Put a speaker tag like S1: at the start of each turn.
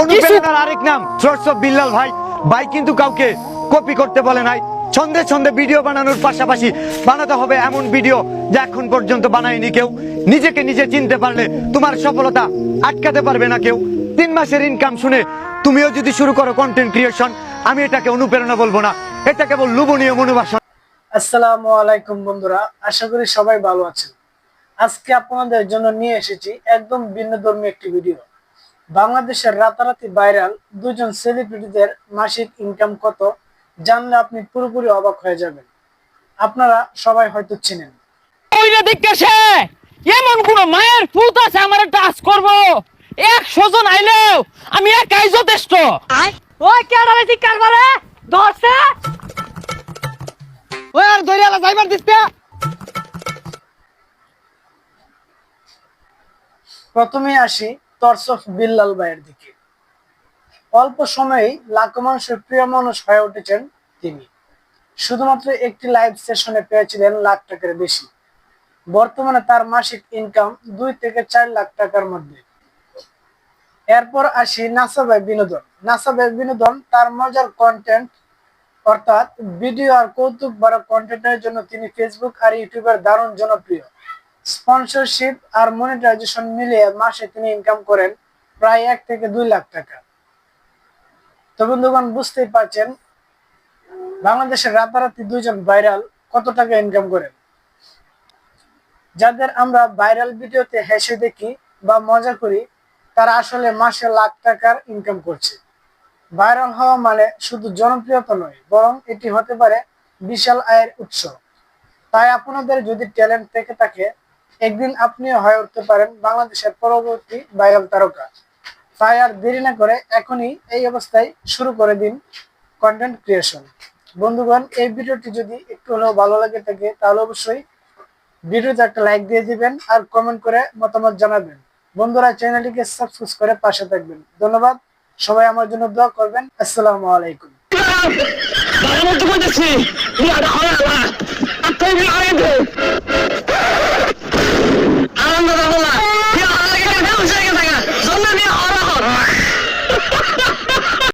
S1: অনুপ্রেরণার আরেক নাম সোর্স অফ বিল্লাল ভাই। ভাই কিন্তু কাউকে কপি করতে বলে নাই। ছন্দে ছন্দে ভিডিও বানানোর পাশাপাশি বানাতে হবে এমন ভিডিও যা এখন পর্যন্ত বানায়নি কেউ। নিজেকে নিজে চিনতে পারলে তোমার সফলতা আটকাতে পারবে না কেউ। তিন মাসের ইনকাম শুনে তুমিও যদি শুরু করো কন্টেন্ট ক্রিয়েশন আমি এটাকে অনুপ্রেরণা বলব না। এটা কেবল লুবনীয় মনোবাসন।
S2: আসসালামু আলাইকুম বন্ধুরা আশা করি সবাই ভালো আছেন। আজকে আপনাদের জন্য নিয়ে এসেছি একদম ভিন্ন ধর্মী একটি ভিডিও বাংলাদেশের রাতারাতি ভাইরাল দুজন সেলিব্রিটিদের মাসিক ইনকাম কত জানলে আপনি পুরোপুরি অবাক হয়ে যাবেন। আপনারা সবাই হয়তো চিনেন।
S3: ওইটা দেখতেছে এমন কোন মায়ের আছে আমার টাচ করব? একশো জন আইলেও আমি একাই যথেষ্ট।
S4: ওই কেডারে ঠিক কারবারে ধরছে।
S3: ওই আর ধরে আলা যাইবার দিতে
S2: প্রথমে আসি তরসফ বিল্লাল ভাইয়ের দিকে। অল্প সময়েই লাখো মানুষের প্রিয় মানুষ হয়ে উঠেছেন তিনি। শুধুমাত্র একটি লাইভ সেশনে পেয়েছিলেন লাখ টাকার বেশি। বর্তমানে তার মাসিক ইনকাম দুই থেকে চার লাখ টাকার মধ্যে। এরপর আসি নাসা ভাই বিনোদন। নাসা ভাই বিনোদন তার মজার কন্টেন্ট অর্থাৎ ভিডিও আর কৌতুক বড় কন্টেন্টের জন্য তিনি ফেসবুক আর ইউটিউবের দারুণ জনপ্রিয়। স্পন্সরশিপ আর মনিটাইজেশন মিলিয়ে মাসে তিনি ইনকাম করেন প্রায় এক থেকে দুই লাখ টাকা। তো বন্ধুগণ, বুঝতেই পারছেন বাংলাদেশের রাতারাতি দুইজন ভাইরাল কত টাকা ইনকাম করেন। যাদের আমরা ভাইরাল ভিডিওতে হেসে দেখি বা মজা করি, তারা আসলে মাসে লাখ টাকার ইনকাম করছে। ভাইরাল হওয়া মানে শুধু জনপ্রিয়তা নয়, বরং এটি হতে পারে বিশাল আয়ের উৎস। তাই আপনাদের যদি ট্যালেন্ট থেকে থাকে একদিন আপনিও হয়ে উঠতে পারেন বাংলাদেশের পরবর্তী ভাইরাল তারকা। তাই আর দেরি না করে এখনই এই অবস্থায় শুরু করে দিন কন্টেন্ট ক্রিয়েশন বন্ধুগণ, এই ভিডিওটি যদি একটু হলেও ভালো লাগে থাকে, তাহলে অবশ্যই ভিডিওতে একটা লাইক দিয়ে দিবেন আর কমেন্ট করে মতামত জানাবেন। বন্ধুরা চ্যানেলটিকে সাবস্ক্রাইব করে পাশে থাকবেন। ধন্যবাদ। সবাই আমার জন্য দোয়া করবেন। আসসালামু আলাইকুম।